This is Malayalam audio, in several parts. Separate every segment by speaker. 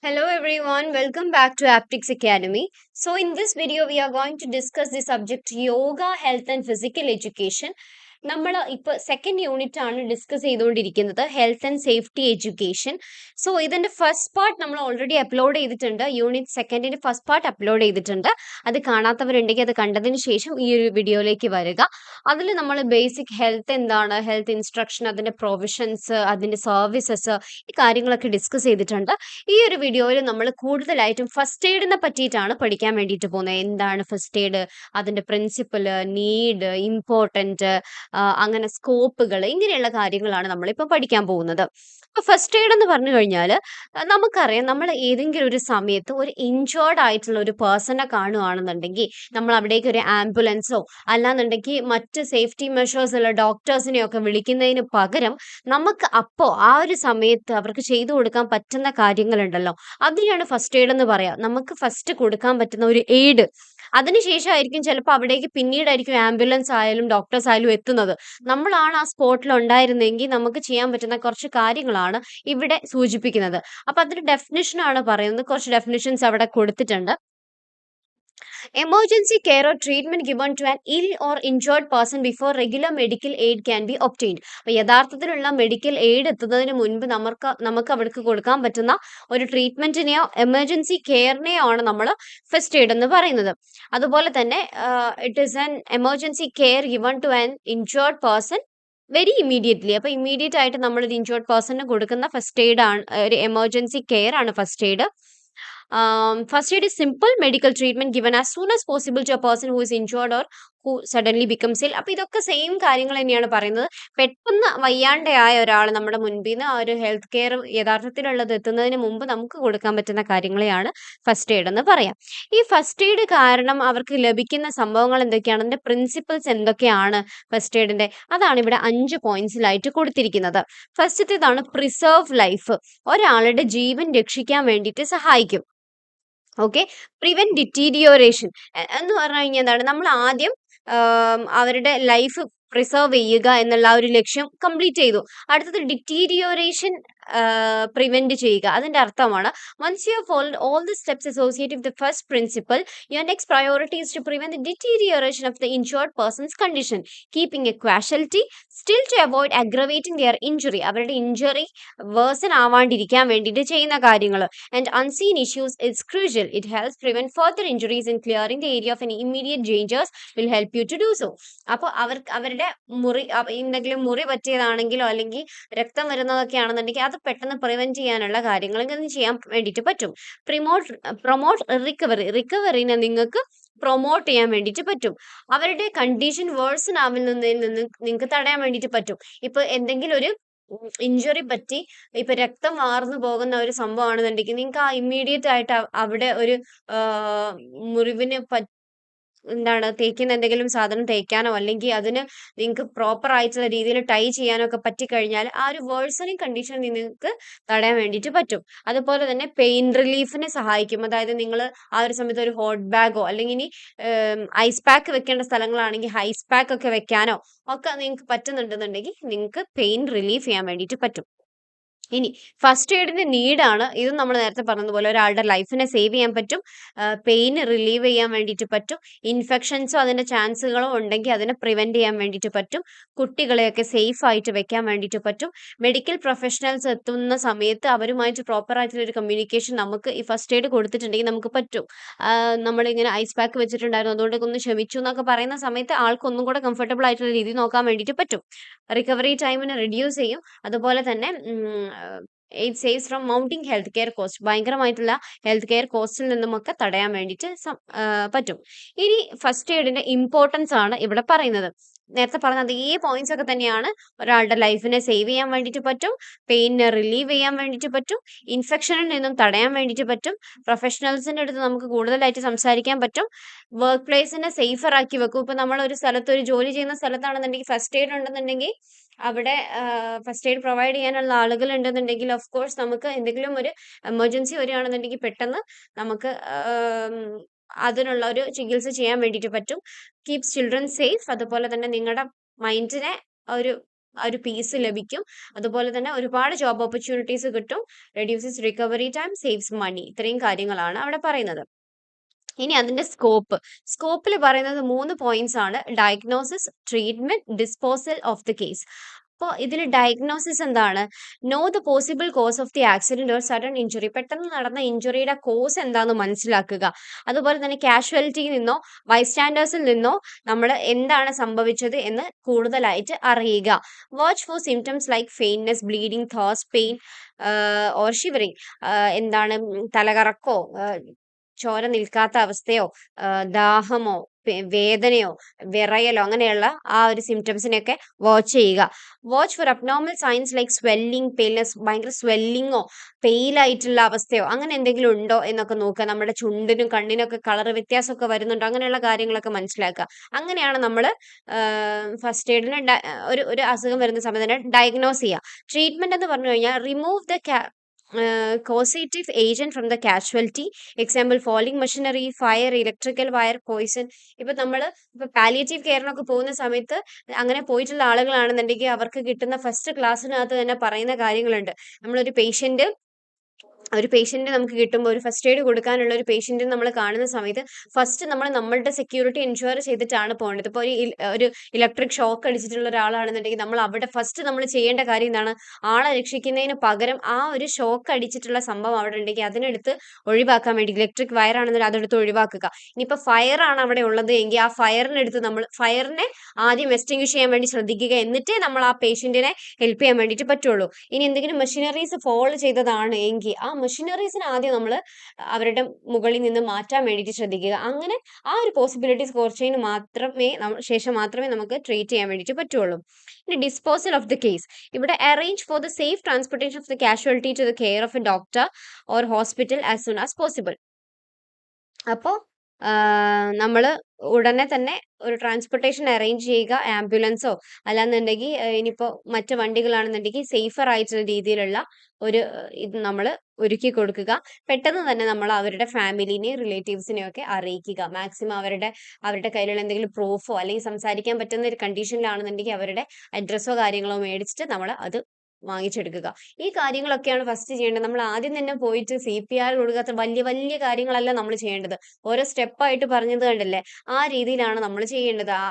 Speaker 1: Hello everyone, welcome back to Aptics Academy. So in this video, we are going to discuss the subject Yoga, Health and Physical Education. നമ്മൾ ഇപ്പോൾ സെക്കൻഡ് യൂണിറ്റ് ആണ് ഡിസ്കസ് ചെയ്തുകൊണ്ടിരിക്കുന്നത് health and safety education so ഇതിന്റെ ഫസ്റ്റ് പാർട്ട് നമ്മൾ ഓൾറെഡി അപ്ലോഡ് ചെയ്തിട്ടുണ്ട്. യൂണിറ്റ് സെക്കൻഡിന്റെ ഫസ്റ്റ് പാർട്ട് അപ്ലോഡ് ചെയ്തിട്ടുണ്ട്. അത് കാണാത്തവരുണ്ടെങ്കിൽ അത് കണ്ടതിന് ശേഷം ഈ ഒരു വീഡിയോയിലേക്ക് വരിക. അതിൽ നമ്മൾ ബേസിക് ഹെൽത്ത് എന്താണ് ഹെൽത്ത് ഇൻസ്ട്രക്ഷൻ അതിന്റെ പ്രൊവിഷൻസ് അതിന്റെ സർവീസസ് ഈ കാര്യങ്ങളൊക്കെ ഡിസ്കസ് ചെയ്തിട്ടുണ്ട്. ഈ ഒരു വീഡിയോയിൽ നമ്മൾ കൂടുതലായിട്ടും ഫസ്റ്റ് എയ്ഡിനെ പറ്റിയിട്ടാണ് പഠിക്കാൻ വേണ്ടിയിട്ട് പോകുന്നത്. എന്താണ് ഫസ്റ്റ് എയ്ഡ് അതിന്റെ പ്രിൻസിപ്പിൾ നീഡ് ഇമ്പോർട്ടന്റ് അങ്ങനെ സ്കോപ്പുകൾ ഇങ്ങനെയുള്ള കാര്യങ്ങളാണ് നമ്മളിപ്പോൾ പഠിക്കാൻ പോകുന്നത്. അപ്പോൾ ഫസ്റ്റ് എയ്ഡ് എന്ന് പറഞ്ഞു കഴിഞ്ഞാൽ നമുക്കറിയാം നമ്മൾ ഏതെങ്കിലും ഒരു സമയത്ത് ഒരു ഇൻജേർഡ് ആയിട്ടുള്ള ഒരു പേഴ്സണെ കാണുകയാണെന്നുണ്ടെങ്കിൽ നമ്മൾ അവിടേക്ക് ഒരു ആംബുലൻസോ അല്ലാന്നുണ്ടെങ്കിൽ മറ്റ് സേഫ്റ്റി മെഷേഴ്സ് ഉള്ള ഡോക്ടേഴ്സിനെയൊക്കെ വിളിക്കുന്നതിന് പകരം നമുക്ക് അപ്പോൾ ആ ഒരു സമയത്ത് അവർക്ക് ചെയ്തു കൊടുക്കാൻ പറ്റുന്ന കാര്യങ്ങളുണ്ടല്ലോ. അതിനെയാണ് ഫസ്റ്റ് എയ്ഡ് എന്ന് പറയാം. നമുക്ക് ഫസ്റ്റ് കൊടുക്കാൻ പറ്റുന്ന ഒരു എയ്ഡ് അതിനുശേഷമായിരിക്കും ചിലപ്പോൾ അവിടേക്ക് പിന്നീടായിരിക്കും ആംബുലൻസ് ആയാലും ഡോക്ടേഴ്സ് ആയാലും എത്തുന്നത്. നമ്മളാണ് ആ സ്പോട്ടിൽ ഉണ്ടായിരുന്നെങ്കിൽ നമുക്ക് ചെയ്യാൻ പറ്റുന്ന കുറച്ച് കാര്യങ്ങളാണ് ഇവിടെ സൂചിപ്പിക്കുന്നത്. അപ്പൊ അതിന്റെ ഡെഫിനിഷനാണ് പറയുന്നത്. കുറച്ച് ഡെഫിനിഷൻസ് അവിടെ കൊടുത്തിട്ടുണ്ട്. Emergency care or treatment given to an ill or injured person before regular medical aid can be obtained. അപ്പൊ യഥാർത്ഥത്തിലുള്ള മെഡിക്കൽ എയ്ഡ് എത്തുന്നതിന് മുൻപ് നമുക്ക് നമുക്ക് അവർക്ക് കൊടുക്കാൻ പറ്റുന്ന ഒരു ട്രീറ്റ്മെന്റിനെയോ എമർജൻസി കെയറിനെയോ ആണ് നമ്മൾ ഫസ്റ്റ് എയ്ഡ് എന്ന് പറയുന്നത്. അതുപോലെ തന്നെ it is an emergency care given to an injured person very immediately അപ്പൊ ഇമ്മീഡിയറ്റ് ആയിട്ട് നമ്മൾ ഒരു ഇൻജേർഡ് പേഴ്സണിന് കൊടുക്കുന്ന ഫസ്റ്റ് എയ്ഡ് ആണ് ഒരു എമർജൻസി കെയർ ആണ് first aid first aid is simple medical treatment given as soon as possible to a person who is injured or who suddenly becomes ill അപ്പൊ ഇതൊക്കെ സെയിം കാര്യങ്ങൾ തന്നെയാണ് പറയുന്നത്. പെട്ടെന്ന് വയ്യാണ്ടായ ഒരാൾ നമ്മുടെ മുൻപിൽ നിന്ന് ആ ഒരു ഹെൽത്ത് കെയർ യഥാർത്ഥത്തിലുള്ളത് എത്തുന്നതിന് മുമ്പ് നമുക്ക് കൊടുക്കാൻ പറ്റുന്ന കാര്യങ്ങളെയാണ് ഫസ്റ്റ് എയ്ഡ് എന്ന് പറയാം. ഈ ഫസ്റ്റ് എയ്ഡ് കാരണം അവർക്ക് ലഭിക്കുന്ന സംഭവങ്ങൾ എന്തൊക്കെയാണ്? അതിന്റെ പ്രിൻസിപ്പിൾസ് എന്തൊക്കെയാണ് ഫസ്റ്റ് എയ്ഡിന്റെ അതാണ് ഇവിടെ അഞ്ച് പോയിന്റ്സിലായിട്ട് കൊടുത്തിരിക്കുന്നത്. ഫസ്റ്റത്തേതാണ് പ്രിസർവ് ലൈഫ് ഒരാളുടെ ജീവൻ രക്ഷിക്കാൻ വേണ്ടിയിട്ട് സഹായിക്കും. ഓക്കെ പ്രിവെന്റ് ഡിറ്റീരിയോറേഷൻ എന്ന് പറഞ്ഞു കഴിഞ്ഞാൽ എന്താണ്? നമ്മൾ ആദ്യം അവരുടെ ലൈഫ് പ്രിസർവ് ചെയ്യുക എന്നുള്ള ആ ഒരു ലക്ഷ്യം കംപ്ലീറ്റ് ചെയ്തു. അടുത്തത് ഡിറ്റീരിയോറേഷൻ പ്രിവെന്റ് ചെയ്യുക. അതിന്റെ അർത്ഥമാണ് once you follow all the steps associate with the first principle your next priority is to prevent the deterioration of the insured person's condition keeping a casualty still to avoid aggravating their injury അവരുടെ ഇഞ്ചുറി വേഴ്സൺ ആവാണ്ടിരിക്കാൻ വേണ്ടിയിട്ട് ചെയ്യുന്ന കാര്യങ്ങൾ and unseen issues it's crucial it helps prevent further injuries in clearing the area of an immediate dangers will help you to do so അപ്പോൾ അവർക്ക് അവരുടെ മുറി എന്തെങ്കിലും മുറി പറ്റിയതാണെങ്കിലോ അല്ലെങ്കിൽ രക്തം വരുന്നതൊക്കെ ആണെന്നുണ്ടെങ്കിൽ അത് പെട്ടെന്ന് പ്രിവെന്റ് ചെയ്യാനുള്ള കാര്യങ്ങൾ ഇങ്ങനെ ചെയ്യാൻ വേണ്ടിയിട്ട് പറ്റും. പ്രിമോട്ട് പ്രൊമോട്ട് റിക്കവറി റിക്കവറിനെ നിങ്ങൾക്ക് പ്രൊമോട്ട് ചെയ്യാൻ വേണ്ടിയിട്ട് പറ്റും. അവരുടെ കണ്ടീഷൻ വേഴ്സൺ ആവുന്നതിൽ നിന്ന് നിങ്ങൾക്ക് തടയാൻ വേണ്ടിയിട്ട് പറ്റും. ഇപ്പൊ എന്തെങ്കിലും ഒരു ഇഞ്ചുറി പറ്റി ഇപ്പൊ രക്തം വാർന്നു പോകുന്ന ഒരു സംഭവമാണെന്നുണ്ടെങ്കിൽ നിങ്ങൾക്ക് ആ ഇമ്മീഡിയറ്റ് ആയിട്ട് അവിടെ ഒരു മുറിവിന് എന്താണ് തേക്കുന്ന എന്തെങ്കിലും സാധനം തേക്കാനോ അല്ലെങ്കിൽ അതിന് നിങ്ങൾക്ക് പ്രോപ്പർ ആയിട്ടുള്ള രീതിയിൽ ടൈ ചെയ്യാനോ ഒക്കെ പറ്റിക്കഴിഞ്ഞാൽ ആ ഒരു വേഴ്സണിങ് കണ്ടീഷൻ നിങ്ങൾക്ക് തടയാൻ വേണ്ടിയിട്ട് പറ്റും. അതുപോലെ തന്നെ പെയിൻ റിലീഫിനെ സഹായിക്കും. അതായത് നിങ്ങൾ ആ ഒരു സമയത്ത് ഒരു ഹോട്ട് ബാഗോ അല്ലെങ്കിൽ ഇനി ഐസ് പാക്ക് വെക്കേണ്ട സ്ഥലങ്ങളാണെങ്കിൽ ഐസ് പാക്ക് ഒക്കെ വെക്കാനോ ഒക്കെ നിങ്ങൾക്ക് പറ്റുന്നുണ്ടെന്നുണ്ടെങ്കിൽ നിങ്ങൾക്ക് പെയിൻ റിലീഫ് ചെയ്യാൻ വേണ്ടിയിട്ട് പറ്റും. ഇനി ഫസ്റ്റ് എയ്ഡിന്റെ നീഡാണ് ഇത് നമ്മൾ നേരത്തെ പറഞ്ഞതുപോലെ ഒരാളുടെ ലൈഫിനെ സേവ് ചെയ്യാൻ പറ്റും. പെയിൻ റിലീവ് ചെയ്യാൻ വേണ്ടിയിട്ട് പറ്റും. ഇൻഫെക്ഷൻസോ അതിന്റെ ചാൻസുകളോ ഉണ്ടെങ്കിൽ അതിനെ പ്രിവെന്റ് ചെയ്യാൻ വേണ്ടിയിട്ട് പറ്റും. കുട്ടികളെയൊക്കെ സേഫ് ആയിട്ട് വെക്കാൻ വേണ്ടിയിട്ട് പറ്റും. മെഡിക്കൽ പ്രൊഫഷണൽസ് എത്തുന്ന സമയത്ത് അവരുമായിട്ട് പ്രോപ്പർ ആയിട്ടുള്ള ഒരു കമ്മ്യൂണിക്കേഷൻ നമുക്ക് ഈ ഫസ്റ്റ് എയ്ഡ് കൊടുത്തിട്ടുണ്ടെങ്കിൽ നമുക്ക് പറ്റും. നമ്മളിങ്ങനെ ഐസ് പാക്ക് വെച്ചിട്ടുണ്ടായിരുന്നു. അതുകൊണ്ട് ഒന്ന് ക്ഷമിച്ചു എന്നൊക്കെ പറയുന്ന സമയത്ത് ആൾക്കൊന്നും കൂടെ കംഫർട്ടബിൾ ആയിട്ടുള്ള രീതി നോക്കാൻ വേണ്ടിയിട്ട് പറ്റും. റിക്കവറി ടൈമിനെ റിഡ്യൂസ് ചെയ്യും. അതുപോലെ തന്നെ it saves from mounting health care cost ഭയങ്കരമായിട്ടുള്ള ഹെൽത്ത് കെയർ കോസ്റ്റിൽ നിന്നുമൊക്കെ തടയാൻ വേണ്ടിയിട്ട് പറ്റും. ഇനി ഫസ്റ്റ് എയ്ഡിന്റെ ഇമ്പോർട്ടൻസ് ആണ് ഇവിടെ പറയുന്നത്. നേരത്തെ പറഞ്ഞ അതേ പോയിന്റ്സ് ഒക്കെ തന്നെയാണ് ഒരാളുടെ ലൈഫിനെ സേവ് ചെയ്യാൻ വേണ്ടിയിട്ട് പറ്റും പെയിനെ റിലീവ് ചെയ്യാൻ വേണ്ടിയിട്ട് പറ്റും ഇൻഫെക്ഷനിൽ നിന്നും തടയാൻ വേണ്ടിയിട്ട് പറ്റും പ്രൊഫഷണൽസിന്റെ അടുത്ത് നമുക്ക് കൂടുതലായിട്ട് സംസാരിക്കാൻ പറ്റും. വർക്ക് പ്ലേസിനെ സേഫർ ആക്കി വെക്കും. ഇപ്പൊ നമ്മൾ ഒരു സ്ഥലത്ത് ഒരു ജോലി ചെയ്യുന്ന സ്ഥലത്താണെന്നുണ്ടെങ്കിൽ ഫസ്റ്റ് എയ്ഡ് ഉണ്ടെന്നുണ്ടെങ്കിൽ അവിടെ ഫസ്റ്റ് എയ്ഡ് പ്രൊവൈഡ് ചെയ്യാനുള്ള ആളുകൾ ഉണ്ടെന്നുണ്ടെങ്കിൽ ഓഫ് കോഴ്സ് നമുക്ക് എന്തെങ്കിലും ഒരു എമർജൻസി വരികയാണെന്നുണ്ടെങ്കിൽ പെട്ടെന്ന് നമുക്ക് അതിനുള്ള ഒരു ചികിത്സ ചെയ്യാൻ വേണ്ടിയിട്ട് പറ്റും. കീപ്സ് ചിൽഡ്രൻ സേഫ് അതുപോലെ തന്നെ നിങ്ങളുടെ മൈൻഡിനെ ഒരു ഒരു പീസ് ലഭിക്കും. അതുപോലെ തന്നെ ഒരുപാട് ജോബ് ഓപ്പർച്യൂണിറ്റീസ് കിട്ടും. Reduces recovery time saves money ഇത്രയും കാര്യങ്ങളാണ് അവിടെ പറയുന്നത്. ഇനി അതിന്റെ സ്കോപ്പ് സ്കോപ്പിൽ പറയുന്നത് മൂന്ന് പോയിന്റ്സ് ആണ്. Diagnosis treatment disposal of the case അപ്പോൾ ഇതിൽ ഡയഗ്നോസിസ് എന്താണ്? Know the possible cause of the accident or sudden injury പെട്ടെന്ന് നടന്ന ഇഞ്ചുറിയുടെ കോസ് എന്താണെന്ന് മനസ്സിലാക്കുക. അതുപോലെ തന്നെ കാഷ്വാലിറ്റിയിൽ നിന്നോ ബൈസ്റ്റാൻഡേഴ്സിൽ നിന്നോ നമ്മൾ എന്താണ് സംഭവിച്ചത് എന്ന് കൂടുതലായിട്ട് അറിയുക. Watch for symptoms like faintness bleeding those pain or shivering എന്താണ്? തലകറക്കോ ചോര നിൽക്കാത്ത അവസ്ഥയോ ദാഹമോ വേദനയോ വിറയലോ അങ്ങനെയുള്ള ആ ഒരു സിംറ്റംസിനെയൊക്കെ വാച്ച് ചെയ്യുക. Watch for abnormal signs like swelling paleness ഭയങ്കര സ്വെല്ലിങ്ങോ പെയിലായിട്ടുള്ള അവസ്ഥയോ അങ്ങനെ എന്തെങ്കിലും ഉണ്ടോ എന്നൊക്കെ നോക്കുക. നമ്മുടെ ചുണ്ടിനും കണ്ണിനൊക്കെ കളർ വ്യത്യാസമൊക്കെ വരുന്നുണ്ടോ അങ്ങനെയുള്ള കാര്യങ്ങളൊക്കെ മനസ്സിലാക്കുക. അങ്ങനെയാണ് നമ്മൾ ഫസ്റ്റ് എയ്ഡിന് ഒരു ഒരു അസുഖം വരുന്ന സമയത്ത് തന്നെ ഡയഗ്നോസ് ചെയ്യുക. ട്രീറ്റ്മെന്റ് എന്ന് പറഞ്ഞു കഴിഞ്ഞാൽ remove the causative agent from the casualty example falling machinery fire electrical wire poison ഇപ്പൊ നമ്മൾ ഇപ്പൊ പാലിയേറ്റീവ് കെയറിനൊക്കെ പോകുന്ന സമയത്ത് അങ്ങനെ പോയിട്ടുള്ള ആളുകളാണെന്നുണ്ടെങ്കിൽ അവർക്ക് കിട്ടുന്ന ഫസ്റ്റ് ക്ലാസ്സിനകത്ത് തന്നെ പറയുന്ന കാര്യങ്ങളുണ്ട്. നമ്മളൊരു പേഷ്യന്റ് ഒരു പേഷ്യന്റ് നമുക്ക് കിട്ടുമ്പോൾ ഒരു ഫസ്റ്റ് എയ്ഡ് കൊടുക്കാനുള്ള ഒരു പേഷ്യന്റ് നമ്മൾ കാണുന്ന സമയത്ത് ഫസ്റ്റ് നമ്മൾ നമ്മളുടെ സെക്യൂരിറ്റി എൻഷുർ ചെയ്തിട്ടാണ് പോകേണ്ടത്. ഇപ്പോൾ ഒരു ഒരു ഇലക്ട്രിക് ഷോക്ക് അടിച്ചിട്ടുള്ള ഒരാളാണെന്നുണ്ടെങ്കിൽ നമ്മൾ അവിടെ ഫസ്റ്റ് നമ്മൾ ചെയ്യേണ്ട കാര്യം എന്താണ്? ആളെ രക്ഷിക്കുന്നതിന് പകരം ആ ഒരു ഷോക്ക് അടിച്ചിട്ടുള്ള സംഭവം അവിടെ ഉണ്ടെങ്കിൽ അതിനെടുത്ത് ഒഴിവാക്കാൻ വേണ്ടി ഇലക്ട്രിക് വയർ ആണെന്നുണ്ടെങ്കിൽ അതെടുത്ത് ഒഴിവാക്കുക. ഇനിയിപ്പോൾ ഫയർ ആണ് അവിടെ ഉള്ളത് എങ്കിൽ ആ ഫയറിനെടുത്ത് നമ്മൾ ഫയറിനെ ആദ്യം എക്സ്റ്റിങ്വിഷ് ചെയ്യാൻ വേണ്ടി ശ്രദ്ധിക്കുക എന്നിട്ടേ നമ്മൾ ആ പേഷ്യന്റിനെ ഹെൽപ്പ് ചെയ്യാൻ വേണ്ടിയിട്ട് പറ്റുള്ളൂ. ഇനി എന്തെങ്കിലും മെഷീനറീസ് ഫോൾ ചെയ്തതാണ് എങ്കിൽ ആ മെഷീനറീസിന് ആദ്യം നമ്മൾ അവരുടെ മുകളിൽ നിന്ന് മാറ്റാൻ വേണ്ടിയിട്ട് ശ്രദ്ധിക്കുക. അങ്ങനെ ആ ഒരു പോസിബിലിറ്റീസ് കുറച്ചതിന് മാത്രമേ ശേഷം മാത്രമേ നമുക്ക് ട്രീറ്റ് ചെയ്യാൻ വേണ്ടിയിട്ട് പറ്റുള്ളൂ. ഇനി ഡിസ്പോസൽ ഓഫ് ദി കേസ് ഇവിടെ arrange for the safe transportation of the casualty to the care of a doctor or hospital as soon as possible അപ്പോൾ നമ്മൾ ഉടനെ തന്നെ ഒരു ട്രാൻസ്പോർട്ടേഷൻ അറേഞ്ച് ചെയ്യുക ആംബുലൻസോ അല്ലാന്നുണ്ടെങ്കിൽ ഇനിയിപ്പോൾ മറ്റ് വണ്ടികളാണെന്നുണ്ടെങ്കിൽ സേഫർ ആയിട്ടുള്ള രീതിയിലുള്ള ഒരു ഇത് നമ്മൾ ഒരുക്കി കൊടുക്കുക. പെട്ടെന്ന് തന്നെ നമ്മൾ അവരുടെ ഫാമിലിനെയും റിലേറ്റീവ്സിനെയും ഒക്കെ അറിയിക്കുക. മാക്സിമം അവരുടെ അവരുടെ കയ്യിലുള്ള എന്തെങ്കിലും പ്രൂഫോ അല്ലെങ്കിൽ സംസാരിക്കാൻ പറ്റുന്ന ഒരു കണ്ടീഷനിലാണെന്നുണ്ടെങ്കിൽ അവരുടെ അഡ്രസ്സോ കാര്യങ്ങളോ മേടിച്ചിട്ട് നമ്മൾ അത് വാങ്ങിച്ചെടുക്കുക. ഈ കാര്യങ്ങളൊക്കെയാണ് ഫസ്റ്റ് ചെയ്യേണ്ടത്. നമ്മൾ ആദ്യം തന്നെ പോയിട്ട് സി പി ആർ കൊടുക്കാത്ത വലിയ വലിയ കാര്യങ്ങളല്ല നമ്മൾ ചെയ്യേണ്ടത്. ഓരോ സ്റ്റെപ്പായിട്ട് പറഞ്ഞത് കണ്ടല്ലേ? ആ രീതിയിലാണ് നമ്മൾ ചെയ്യേണ്ടത്. ആ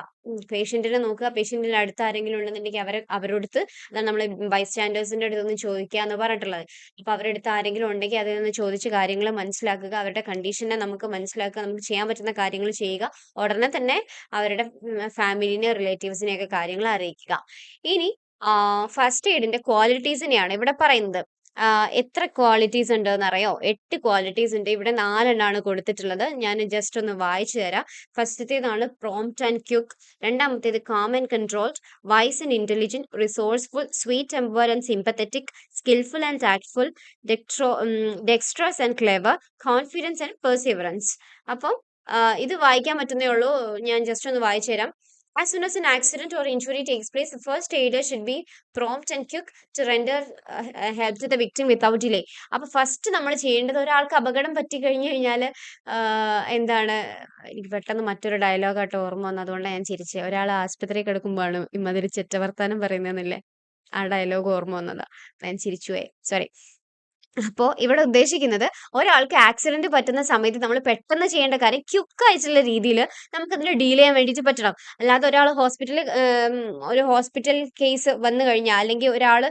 Speaker 1: പേഷ്യന്റിനെ നോക്കുക. പേഷ്യന്റിന്റെ അടുത്ത് ആരെങ്കിലും ഉണ്ടെന്നുണ്ടെങ്കിൽ അവരെ അവരോടുത്ത് അതാണ് നമ്മൾ ബൈസ്റ്റാൻഡേഴ്സിന്റെ അടുത്ത് നിന്ന് ചോദിക്കുക എന്ന് പറഞ്ഞിട്ടുള്ളത്. അപ്പൊ അവരുടെ അടുത്ത് ആരെങ്കിലും ഉണ്ടെങ്കിൽ അതിൽ നിന്ന് ചോദിച്ച് കാര്യങ്ങൾ മനസ്സിലാക്കുക. അവരുടെ കണ്ടീഷനെ നമുക്ക് മനസ്സിലാക്കുക. നമുക്ക് ചെയ്യാൻ പറ്റുന്ന കാര്യങ്ങൾ ചെയ്യുക. ഉടനെ തന്നെ അവരുടെ ഫാമിലിനെ റിലേറ്റീവ്സിനെയൊക്കെ കാര്യങ്ങൾ അറിയിക്കുക. ഇനി ഫസ്റ്റ് എയ്ഡിന്റെ ക്വാളിറ്റീസിനെയാണ് ഇവിടെ പറയുന്നത്. എത്ര ക്വാളിറ്റീസ് ഉണ്ട് എന്നറിയോ എട്ട് ക്വാളിറ്റീസ് ഉണ്ട്. ഇവിടെ നാലെണ്ണമാണ് കൊടുത്തിട്ടുള്ളത്. ഞാൻ ജസ്റ്റ് ഒന്ന് വായിച്ചു തരാം. ഫസ്റ്റത്തേതാണ് പ്രോംപ്റ്റ് ആൻഡ് ക്യുക്ക് രണ്ടാമത്തേത് calm and controlled wise and intelligent resourceful sweet temper and sympathetic skilful and tactful ഡെക്ട്രോ dexterous and clever confidence and perseverance അപ്പം ഇത് വായിക്കാൻ പറ്റുന്നേ ഉള്ളൂ. ഞാൻ ജസ്റ്റ് ഒന്ന് വായിച്ചു തരാം. As soon as an accident or injury takes place, the first aider should be prompt and quick to render uh, help to the victim without delay. അപ്പോൾ ഫസ്റ്റ് നമ്മൾ ചെയ്യേണ്ടത് ഒരാൾക്ക് അപകടം പറ്റി കഴിഞ്ഞു കഴിഞ്ഞാൽ എന്താണ് എനിക്ക് പെട്ടെന്ന് മറ്റൊരു ഡയലോഗ് ആയിട്ട് ഓർമ്മ വന്നു. അതുകൊണ്ട് ഞാൻ ചിരിച്ചേ. ഒരാൾ ആശുപത്രി കിടക്കുമ്പോഴാണ് ഇമ്മതിരി ചെറ്റവർത്താനം പറയുന്നതെന്നല്ലേ? ആ ഡയലോഗ് ഓർമ്മ വന്നത്. ഞാൻ ചിരിച്ചുപോയി സോറി അപ്പോൾ ഇവിടെ ഉദ്ദേശിക്കുന്നത് ഒരാൾക്ക് ആക്സിഡന്റ് പറ്റുന്ന സമയത്ത് നമ്മൾ പെട്ടെന്ന് ചെയ്യേണ്ട കാര്യം ക്യുക്ക് ആയിട്ടുള്ള രീതിയിൽ നമുക്കതിന് ഡീൽ ചെയ്യാൻ വേണ്ടിയിട്ട് പറ്റണം. അല്ലാതെ ഒരാൾ ഹോസ്പിറ്റലിൽ ഒരു ഹോസ്പിറ്റൽ കേസ് വന്നു കഴിഞ്ഞാൽ അല്ലെങ്കിൽ ഒരാൾ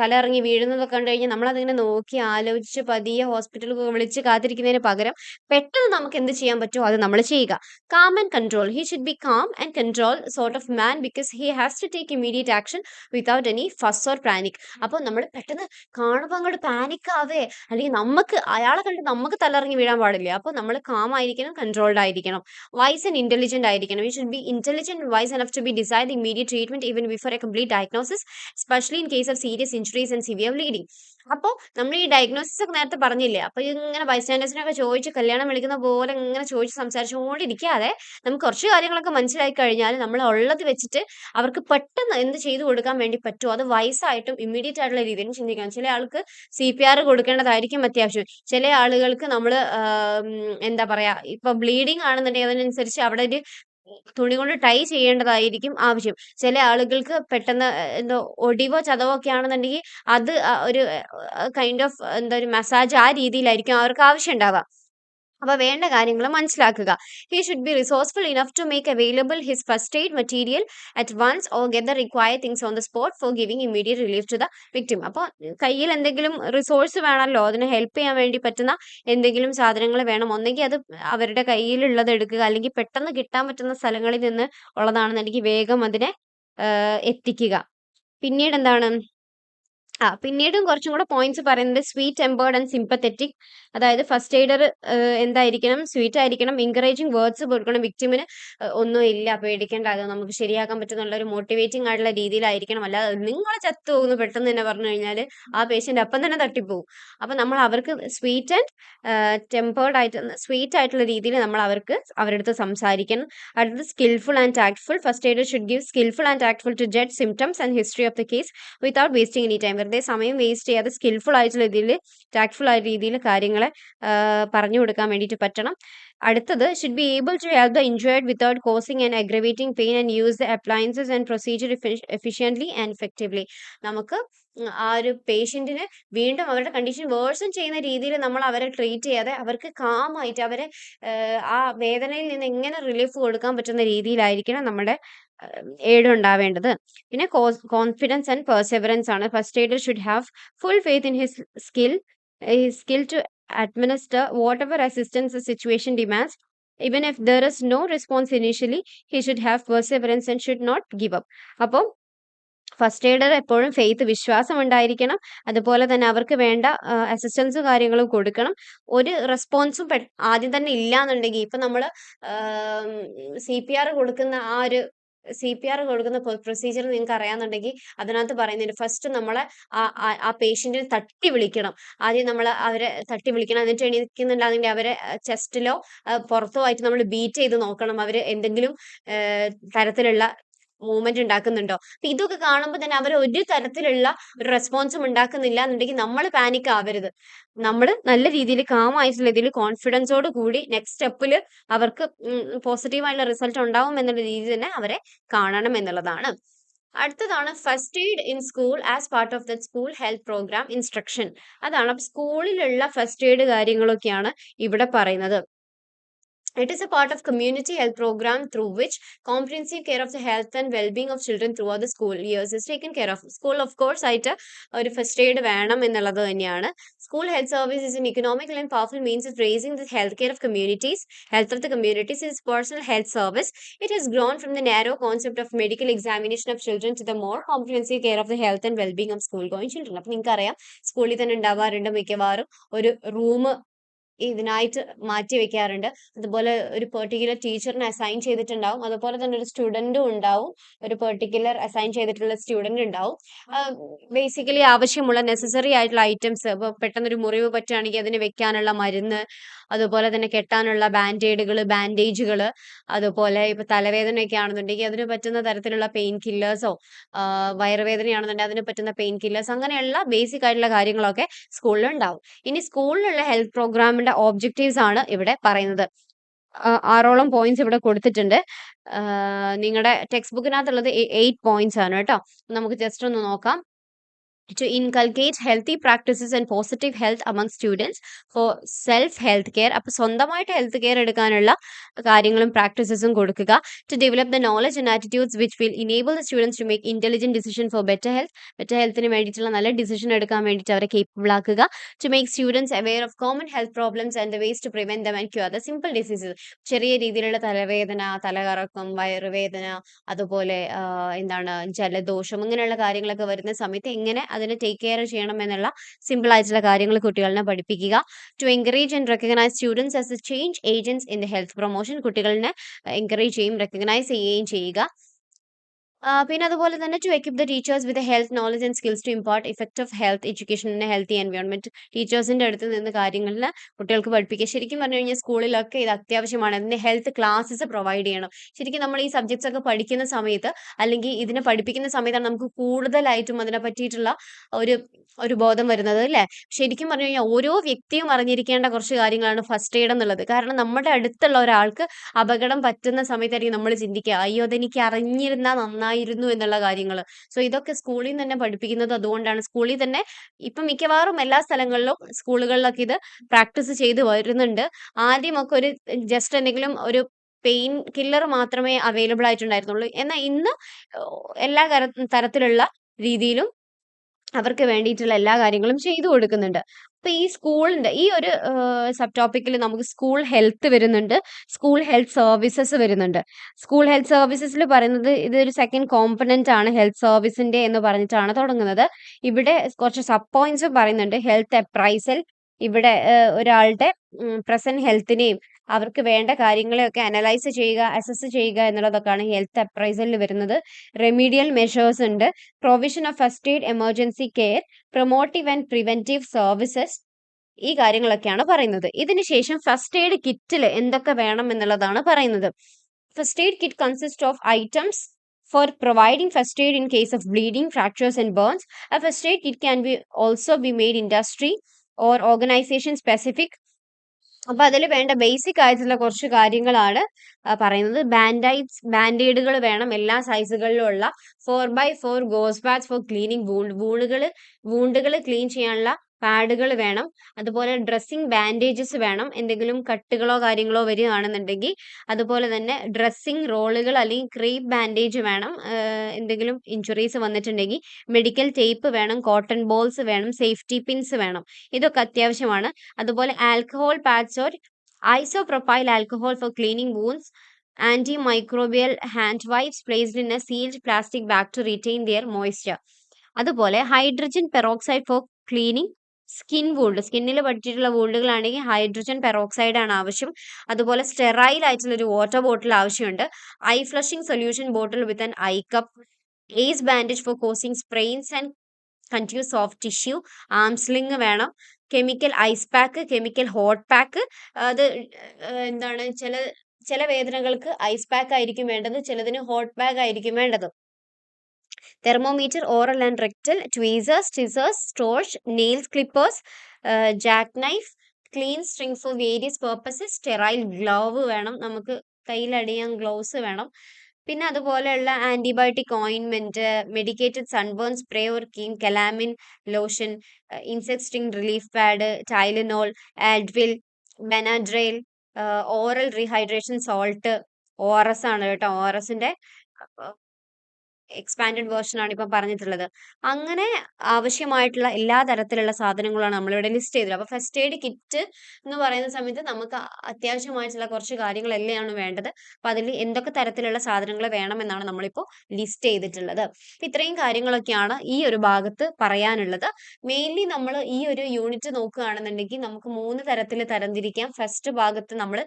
Speaker 1: തലയിറങ്ങി വീഴുന്നതൊക്കെ കണ്ടു കഴിഞ്ഞാൽ നമ്മളതിങ്ങനെ നോക്കി ആലോചിച്ച് പതിയെ ഹോസ്പിറ്റലിൽ വിളിച്ച് കാത്തിരിക്കുന്നതിന് പകരം പെട്ടെന്ന് നമുക്ക് എന്ത് ചെയ്യാൻ പറ്റുമോ അത് നമ്മൾ ചെയ്യുക. Calm and control he should be calm and control sort of man because he has to take immediate action without any fuss or panic അപ്പോൾ നമ്മൾ പെട്ടെന്ന് കാണുമ്പോൾ അങ്ങോട്ട് പാനിക് ആവേ അല്ലെങ്കിൽ നമുക്ക് അയാളെ കണ്ട് നമുക്ക് തലറിഞ്ഞ് വീഴാൻ പാടില്ല. അപ്പോൾ നമ്മൾ കാം ആയിരിക്കണം കൺട്രോൾഡ് ആയിരിക്കണം. വൈസ് ആൻഡ് ഇന്റലിജന്റ് ആയിരിക്കണം. We should be intelligent wise enough to be decide immediate treatment even before a complete diagnosis specially in case of serious injuries and severe bleeding അപ്പോൾ നമ്മൾ ഈ ഡയഗ്നോസിസ് ഒക്കെ നേരത്തെ പറഞ്ഞില്ലേ? അപ്പോൾ ഇങ്ങനെ ബൈസ്റ്റാൻഡേഴ്സിനൊക്കെ ചോദിച്ച് കല്യാണം വിളിക്കുന്ന പോലെ ഇങ്ങനെ ചോദിച്ച് സംസാരിച്ചുകൊണ്ടിരിക്കാതെ നമുക്ക് കുറച്ച് കാര്യങ്ങളൊക്കെ മനസ്സിലാക്കി കഴിഞ്ഞാൽ നമ്മൾ ഉള്ളത് വെച്ചിട്ട് അവർക്ക് പെട്ടെന്ന് എന്ത് ചെയ്തു കൊടുക്കാൻ വേണ്ടി പറ്റുമോ അത് വയസ്സായിട്ടും ഇമ്മീഡിയറ്റ് ആയിട്ടുള്ള രീതിയിൽ ചിന്തിക്കണം. ചില ആൾക്ക് സി പി ആർ കൊടുക്കേണ്ടതായിരിക്കും അത്യാവശ്യം. ചില ആളുകൾക്ക് നമ്മൾ എന്താ പറയാ ഇപ്പൊ ബ്ലീഡിങ് ആണെന്നുണ്ടെങ്കിൽ അതിനനുസരിച്ച് അവിടെ ഒരു തുണി കൊണ്ട് ടൈ ചെയ്യേണ്ടതായിരിക്കും ആവശ്യം. ചില ആളുകൾക്ക് പെട്ടെന്ന് എന്തോ ഒടിവോ ചതവോ ഒക്കെ ആണെന്നുണ്ടെങ്കിൽ അത് ഒരു കൈൻഡ് ഓഫ് എന്താ ഒരു മസാജ് ആ രീതിയിലായിരിക്കും അവർക്ക് ആവശ്യം ഉണ്ടാവുക. അപ്പൊ വേണ്ട കാര്യങ്ങൾ മനസ്സിലാക്കുക. He should be resourceful enough to make available his first aid material at once or get the required things on the spot for giving immediate relief to the victim. അപ്പോൾ കയ്യിൽ എന്തെങ്കിലും റിസോഴ്സ് വേണമല്ലോ അതിനെ ഹെൽപ്പ് ചെയ്യാൻ വേണ്ടി പറ്റുന്ന എന്തെങ്കിലും സാധനങ്ങൾ വേണം. ഒന്നെങ്കിൽ അത് അവരുടെ കയ്യിലുള്ളത് എടുക്കുക അല്ലെങ്കിൽ പെട്ടെന്ന് കിട്ടാൻ പറ്റുന്ന സ്ഥലങ്ങളിൽ നിന്ന് ഉള്ളതാണെന്നുണ്ടെങ്കിൽ വേഗം അതിനെ എത്തിക്കുക. പിന്നീട് എന്താണ് ആ പിന്നീടും കുറച്ചും കൂടെ പോയിന്റ്സ് പറയുന്നത് സ്വീറ്റ് ടെമ്പേർഡ് ആൻഡ് സിമ്പത്തറ്റിക് അതായത് ഫസ്റ്റ് എയ്ഡർ എന്തായിരിക്കണം? സ്വീറ്റ് ആയിരിക്കണം. എൻകറേജിങ് വേർഡ്സ് കൊടുക്കണം. വിക്ടിമിന് ഒന്നും ഇല്ല. പേടിക്കേണ്ട. അത് നമുക്ക് ശരിയാക്കാൻ പറ്റുന്നുള്ള ഒരു മോട്ടിവേറ്റിംഗ് ആയിട്ടുള്ള രീതിയിലായിരിക്കണം. അല്ലാതെ നിങ്ങൾ ചത്തു പോകുന്നു. പെട്ടെന്ന് തന്നെ പറഞ്ഞു കഴിഞ്ഞാൽ ആ പേഷ്യന്റ് അപ്പം തന്നെ തട്ടിപ്പോവും അപ്പം നമ്മൾ അവർക്ക് സ്വീറ്റ് ആൻഡ് ടെമ്പേർഡ് ആയിട്ട് സ്വീറ്റ് ആയിട്ടുള്ള രീതിയിൽ നമ്മൾ അവർക്ക് അവരുടെ അടുത്ത് സംസാരിക്കണം. അടുത്തത് skilful and tactful first aider should give skilful and tactful to judge symptoms and history of the case without wasting any time വെറുതെ സമയം വേസ്റ്റ് ചെയ്യാതെ സ്കിൽഫുൾ ആയിട്ടുള്ള രീതിയിൽ ടാക്ട്ഫുൾ ആയ രീതിയിൽ കാര്യങ്ങളെ പറഞ്ഞു കൊടുക്കാൻ വേണ്ടിയിട്ട് പറ്റണം. അടുത്തത് should be able to help the injured without causing and aggravating pain and use the appliances and procedure efficiently and effectively നമുക്ക് ആ ഒരു പേഷ്യന്റിന് വീണ്ടും അവരുടെ കണ്ടീഷൻ വേഴ്സൺ ചെയ്യുന്ന രീതിയിൽ നമ്മൾ അവരെ ട്രീറ്റ് ചെയ്യാതെ അവർക്ക് കാമായിട്ട് അവരെ ആ വേദനയിൽ നിന്ന് എങ്ങനെ റിലീഫ് കൊടുക്കാൻ പറ്റുന്ന രീതിയിലായിരിക്കണം നമ്മുടെ എയ്ഡ് ഉണ്ടാവേണ്ടത് പിന്നെ കോൺഫിഡൻസ് ആൻഡ് പെർസെവറൻസ് ആണ്. First aider should have full faith in his skill his skill to administer whatever assistance situation demands even if there is no response initially he should have perseverance and should not give up അപ്പോൾ ഫസ്റ്റ് എയ്ഡർ എപ്പോഴും ഫെയ്ത്ത് വിശ്വാസം ഉണ്ടായിരിക്കണം. അതുപോലെ തന്നെ അവർക്ക് വേണ്ട അസിസ്റ്റൻസും കാര്യങ്ങളും കൊടുക്കണം. ഒരു റെസ്പോൺസും ആദ്യം തന്നെ ഇല്ല എന്നുണ്ടെങ്കിൽ ഇപ്പം നമ്മൾ സി പി ആർ കൊടുക്കുന്ന ആ ഒരു സി പി ആർ കൊടുക്കുന്ന പ്രൊസീജിയർ നിങ്ങൾക്ക് അറിയാന്നുണ്ടെങ്കിൽ അതിനകത്ത് പറയുന്നുണ്ട്. ഫസ്റ്റ് നമ്മളെ ആ പേഷ്യന്റിനെ തട്ടി വിളിക്കണം. ആദ്യം നമ്മൾ അവരെ തട്ടി വിളിക്കണം. എന്നിട്ട് എണീക്കുന്നുണ്ടെങ്കിൽ അവരെ ചെസ്റ്റിലോ പുറത്തോ ആയിട്ട് നമ്മൾ ബീറ്റ് ചെയ്ത് നോക്കണം. അവർ എന്തെങ്കിലും തരത്തിലുള്ള മൂവ്മെന്റ് ഉണ്ടാക്കുന്നുണ്ടോ? അപ്പൊ ഇതൊക്കെ കാണുമ്പോൾ തന്നെ അവർ ഒരു തരത്തിലുള്ള ഒരു റെസ്പോൺസും ഉണ്ടാക്കുന്നില്ല എന്നുണ്ടെങ്കിൽ നമ്മൾ പാനിക് ആവരുത്. നമ്മൾ നല്ല രീതിയിൽ കാം ആയിട്ടുള്ള രീതിയിൽ കോൺഫിഡൻസോട് കൂടി നെക്സ്റ്റ് സ്റ്റെപ്പിൽ അവർക്ക് പോസിറ്റീവായിട്ടുള്ള റിസൾട്ട് ഉണ്ടാവും എന്നുള്ള രീതി തന്നെ അവരെ കാണണം എന്നുള്ളതാണ്. അടുത്തതാണ് first aid in school as part of the school health program instruction അതാണ്. സ്കൂളിലുള്ള ഫസ്റ്റ് എയ്ഡ് കാര്യങ്ങളൊക്കെയാണ് ഇവിടെ പറയുന്നത്. It is a part of community health program through which comprehensive care of the health and well-being of children throughout the school years is taken care of. School of course ആയിട്ട് ഒരു ഫസ്റ്റ് എയ്ഡ് വേണം എന്നുള്ളത് തന്നെയാണ്. School health service is an economical and powerful means of raising the health care of communities health of the communities is personal health service it has grown from the narrow concept of medical examination of children to the more comprehensive care of the health and wellbeing of school going children അപ്പം നിങ്ങൾക്കറിയാം സ്കൂളിൽ തന്നെ ഉണ്ടാവാറുണ്ട് മിക്കവാറും ഒരു റൂം ഇതിനായിട്ട് മാറ്റി വെക്കാറുണ്ട്. അതുപോലെ ഒരു പെർട്ടിക്കുലർ ടീച്ചറിനെ അസൈൻ ചെയ്തിട്ടുണ്ടാവും. അതുപോലെ തന്നെ ഒരു സ്റ്റുഡന്റും ഉണ്ടാവും. ഒരു പെർട്ടിക്കുലർ അസൈൻ ചെയ്തിട്ടുള്ള സ്റ്റുഡന്റ് ഉണ്ടാവും. ബേസിക്കലി ആവശ്യമുള്ള നെസസറി ആയിട്ടുള്ള ഐറ്റംസ് ഇപ്പോൾ പെട്ടെന്നൊരു മുറിവ് പറ്റുകയാണെങ്കിൽ അതിന് വെക്കാനുള്ള മരുന്ന് അതുപോലെ തന്നെ കെട്ടാനുള്ള ബാൻഡേഡുകൾ ബാൻഡേജുകൾ അതുപോലെ ഇപ്പോൾ തലവേദനയൊക്കെ ആണെന്നുണ്ടെങ്കിൽ അതിന് പറ്റുന്ന തരത്തിലുള്ള പെയിൻ കില്ലേഴ്സോ വയറുവേദനയാണെന്നുണ്ടെങ്കിൽ അതിന് പറ്റുന്ന പെയിൻ കില്ലേഴ്സ് അങ്ങനെയുള്ള ബേസിക് ആയിട്ടുള്ള കാര്യങ്ങളൊക്കെ സ്കൂളിൽ ഉണ്ടാവും. ഇനി സ്കൂളിലുള്ള ഹെൽത്ത് പ്രോഗ്രാമിന്റെ ഓബ്ജക്റ്റീവ്സ് ആണ് ഇവിടെ പറയുന്നത്. ആറോളം പോയിന്റ്സ് ഇവിടെ കൊടുത്തിട്ടുണ്ട്. നിങ്ങളുടെ ടെക്സ്റ്റ് ബുക്കിനകത്തുള്ളത് എയ്റ്റ് പോയിന്റ്സ് ആണ് കേട്ടോ. നമുക്ക് ജസ്റ്റ് ഒന്ന് നോക്കാം. To inculcate healthy practices and positive health among students for self health care. അപ്പോൾ സ്വന്തമായിട്ട് ഹെൽത്ത് കെയർ എടുക്കാനുള്ള കാര്യങ്ങളും പ്രാക്ടീസസും കൊടുക്കുക. To develop the knowledge and attitudes which will enable the students to make intelligent decision for better health better ഹെൽത്തിന് വേണ്ടിയിട്ടുള്ള നല്ല ഡിസിഷൻ എടുക്കാൻ വേണ്ടിയിട്ട് അവരെ കേപ്പബിൾ ആക്കുക. To make students aware of common health problems and the ways to prevent them and cure the simple diseases ചെറിയ രീതിയിലുള്ള തലവേദന തലകറക്കം വയറുവേദന അതുപോലെ എന്താണ് ജലദോഷം ഇങ്ങനെയുള്ള കാര്യങ്ങളൊക്കെ വരുന്ന സമയത്ത് എങ്ങനെ അതിനെ ടേക്ക് കെയർ ചെയ്യണം എന്നുള്ള സിമ്പിൾ ആയിട്ടുള്ള കാര്യങ്ങൾ കുട്ടികളെ പഠിപ്പിക്കുക. To encourage and recognise students as a change agents in the health promotion കുട്ടികളെ എൻകറേജ് ചെയ്യും റെക്കഗ്നൈസ് ചെയ്യുകയും ചെയ്യുക. പിന്നെ അതുപോലെ തന്നെ to equip the teachers with health knowledge and skills to import effective health education in healthy environment ടീച്ചേഴ്സിന്റെ അടുത്ത് നിന്ന് കാര്യങ്ങളിൽ കുട്ടികൾക്ക് പഠിപ്പിക്കുക. ശരിക്കും പറഞ്ഞു കഴിഞ്ഞാൽ സ്കൂളിലൊക്കെ ഇത് അത്യാവശ്യമാണ്. അതിന് ഹെൽത്ത് ക്ലാസ്സസ് പ്രൊവൈഡ് ചെയ്യണം. ശരിക്കും നമ്മൾ ഈ സബ്ജക്ട്സ് ഒക്കെ പഠിക്കുന്ന സമയത്ത് അല്ലെങ്കിൽ ഇതിനെ പഠിപ്പിക്കുന്ന സമയത്താണ് നമുക്ക് കൂടുതലായിട്ടും അതിനെ പറ്റിയിട്ടുള്ള ഒരു ഒരു ബോധം വരുന്നത് അല്ലേ? ശരിക്കും പറഞ്ഞു കഴിഞ്ഞാൽ ഓരോ വ്യക്തിയും അറിഞ്ഞിരിക്കേണ്ട കുറച്ച് കാര്യങ്ങളാണ് ഫസ്റ്റ് എയ്ഡ് എന്നുള്ളത്. കാരണം നമ്മുടെ അടുത്തുള്ള ഒരാൾക്ക് അപകടം പറ്റുന്ന സമയത്തായിരിക്കും നമ്മൾ ചിന്തിക്കുക. അയ്യോ അതെനിക്ക് അറിഞ്ഞിരുന്നാൽ നന്നായിരുന്നു എന്നുള്ള കാര്യങ്ങൾ സോ ഇതൊക്കെ സ്കൂളിൽ നിന്ന് തന്നെ പഠിപ്പിക്കുന്നത് അതുകൊണ്ടാണ്. സ്കൂളിൽ തന്നെ ഇപ്പം മിക്കവാറും എല്ലാ സ്ഥലങ്ങളിലും സ്കൂളുകളിലൊക്കെ ഇത് പ്രാക്ടീസ് ചെയ്ത് വരുന്നുണ്ട്. ആദ്യമൊക്കെ ഒരു ജസ്റ്റ് എന്തെങ്കിലും ഒരു പെയിൻ കില്ലർ മാത്രമേ അവൈലബിൾ ആയിട്ടുണ്ടായിരുന്നുള്ളൂ. എന്നാൽ ഇന്ന് എല്ലാ തരത്തിലുള്ള രീതിയിലും അവർക്ക് വേണ്ടിയിട്ടുള്ള എല്ലാ കാര്യങ്ങളും ചെയ്തു കൊടുക്കുന്നുണ്ട്. അപ്പൊ ഈ സ്കൂളിന്റെ ഈ ഒരു സബ് ടോപ്പിക്കിൽ നമുക്ക് സ്കൂൾ ഹെൽത്ത് വരുന്നുണ്ട് സ്കൂൾ ഹെൽത്ത് സർവീസസ് വരുന്നുണ്ട്. സ്കൂൾ ഹെൽത്ത് സർവീസസിൽ പറയുന്നത് ഇതൊരു സെക്കൻഡ് കോമ്പണന്റ് ആണ് ഹെൽത്ത് സർവീസിന്റെ എന്ന് പറഞ്ഞിട്ടാണ് തുടങ്ങുന്നത്. ഇവിടെ കുറച്ച് സബ് പോയിന്റ്സും പറയുന്നുണ്ട് ഹെൽത്ത് അപ്രൈസൽ ഇവിടെ ഒരാളുടെ പ്രസന്റ് ഹെൽത്തിനെയും അവർക്ക് വേണ്ട കാര്യങ്ങളെയൊക്കെ അനലൈസ് ചെയ്യുക അസസ് ചെയ്യുക എന്നുള്ളതൊക്കെയാണ് ഹെൽത്ത് അപ്രൈസലിൽ വരുന്നത്. റെമീഡിയൽ മെഷേഴ്സ് ഉണ്ട്. Provision of first aid emergency care promotive and preventive services ഈ കാര്യങ്ങളൊക്കെയാണ് പറയുന്നത്. ഇതിനുശേഷം ഫസ്റ്റ് എയ്ഡ് കിറ്റിൽ എന്തൊക്കെ വേണം എന്നുള്ളതാണ് പറയുന്നത്. First aid kit consist of items for providing first aid in case of bleeding, fractures and burns. A first aid kit can be also be industry or organization specific അപ്പൊ അതിൽ വേണ്ട ബേസിക് ആയിട്ടുള്ള കുറച്ച് കാര്യങ്ങളാണ് പറയുന്നത്. ബാൻഡൈഡ്സ് ബാൻഡേഡുകൾ വേണം എല്ലാ സൈസുകളിലുള്ള four by four gauze pads for cleaning wound വൂണുകൾ വൂണ്ടുകൾ ക്ലീൻ ചെയ്യാനുള്ള പാഡുകൾ വേണം. അതുപോലെ ഡ്രസ്സിങ് ബാൻഡേജസ് വേണം. എന്തെങ്കിലും കട്ടുകളോ കാര്യങ്ങളോ വരികയാണെന്നുണ്ടെങ്കിൽ അതുപോലെ തന്നെ ഡ്രസ്സിങ് റോളുകൾ അല്ലെങ്കിൽ ക്രീപ്പ് ബാൻഡേജ് വേണം. എന്തെങ്കിലും ഇഞ്ചുറീസ് വന്നിട്ടുണ്ടെങ്കിൽ മെഡിക്കൽ ടേപ്പ് വേണം കോട്ടൺ ബോൾസ് വേണം സേഫ്റ്റി പിൻസ് വേണം. ഇതൊക്കെ അത്യാവശ്യമാണ്. അതുപോലെ alcohol pads or isopropyl alcohol for cleaning wounds. Antimicrobial hand wipes placed in a sealed plastic bag to retain their moisture. അതുപോലെ hydrogen peroxide for cleaning skin wound സ്കിന്നിൽ പറ്റിയിട്ടുള്ള വൂൾഡുകളാണെങ്കിൽ ഹൈഡ്രജൻ പെറോക്സൈഡ് ആണ് ആവശ്യം. അതുപോലെ സ്റ്റെറൈൽ ആയിട്ടുള്ള ഒരു വാട്ടർ ബോട്ടിൽ ആവശ്യമുണ്ട്. Eye flushing solution bottle with an eye cup ace bandage for causing sprains and continue soft tissue arm sling വേണം. Chemical ice pack chemical hot pack. അത് എന്താണ്? ചില ചില വേദനകൾക്ക് ഐസ് പാക്ക് ആയിരിക്കും വേണ്ടത് ചിലതിന് ഹോട്ട് ബാഗ് ആയിരിക്കും വേണ്ടത്. Thermometer, oral and rectal, tweezers tweezers torch nail clippers jack knife clean string for various purposes sterile glove വേണം നമുക്ക് കയ്യിലടിയാൻ ഗ്ലൗസ് വേണം. പിന്നെ അതുപോലെയുള്ള antibiotic ഓയിൻമെന്റ് medicated sunburn spray or cream calamine lotion insect sting relief pad Tylenol Advil Benadryl oral rehydration salt O R S ആണ് കേട്ടോ ഓ ആർ എസിന്റെ എക്സ്പാൻഡഡ് വേർഷൻ ആണ് ഇപ്പം പറഞ്ഞിട്ടുള്ളത്. അങ്ങനെ ആവശ്യമായിട്ടുള്ള എല്ലാ തരത്തിലുള്ള സാധനങ്ങളാണ് നമ്മളിവിടെ ലിസ്റ്റ് ചെയ്തത് അപ്പോൾ ഫസ്റ്റ് എയ്ഡ് കിറ്റ് എന്ന് പറയുന്ന സമയത്ത് നമുക്ക് അത്യാവശ്യമായിട്ടുള്ള കുറച്ച് കാര്യങ്ങളെല്ലാം വേണ്ടത്. അപ്പോൾ അതിൽ എന്തൊക്കെ തരത്തിലുള്ള സാധനങ്ങൾ വേണമെന്നാണ് നമ്മളിപ്പോൾ ലിസ്റ്റ് ചെയ്തിട്ടുള്ളത്. അപ്പം ഇത്രയും കാര്യങ്ങളൊക്കെയാണ് ഈ ഒരു ഭാഗത്ത് പറയാനുള്ളത്. മെയിൻലി നമ്മൾ ഈ ഒരു യൂണിറ്റ് നോക്കുകയാണെന്നുണ്ടെങ്കിൽ നമുക്ക് മൂന്ന് തരത്തിൽ തരംതിരിക്കാം. ഫസ്റ്റ് ഭാഗത്ത് നമ്മൾ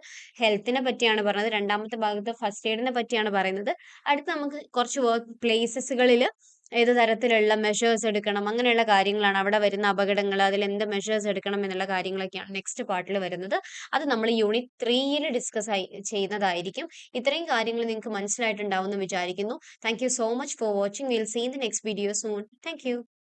Speaker 1: ഹെൽത്തിനെ പറ്റിയാണ് പറഞ്ഞത്. രണ്ടാമത്തെ ഭാഗത്ത് ഫസ്റ്റ് എയ്ഡിനെ പറ്റിയാണ് പറയുന്നത്. അടുത്ത് നമുക്ക് കുറച്ച് വർക്ക് പ്ലേസസുകളിൽ ഏത് തരത്തിലുള്ള മെഷേഴ്സ് എടുക്കണം അങ്ങനെയുള്ള കാര്യങ്ങളാണ് അവിടെ വരുന്ന അപകടങ്ങൾ അതിൽ എന്ത് മെഷേഴ്സ് എടുക്കണം എന്നുള്ള കാര്യങ്ങളൊക്കെയാണ് നെക്സ്റ്റ് പാർട്ടിൽ വരുന്നത്. അത് നമ്മൾ യൂണിറ്റ് ത്രീയിൽ ഡിസ്കസ് ആയി ചെയ്യുന്നതായിരിക്കും. ഇത്രയും കാര്യങ്ങൾ നിങ്ങൾക്ക് മനസ്സിലായിട്ടുണ്ടാവും എന്ന് വിചാരിക്കുന്നു thank so much for watching will see in the next video soon thank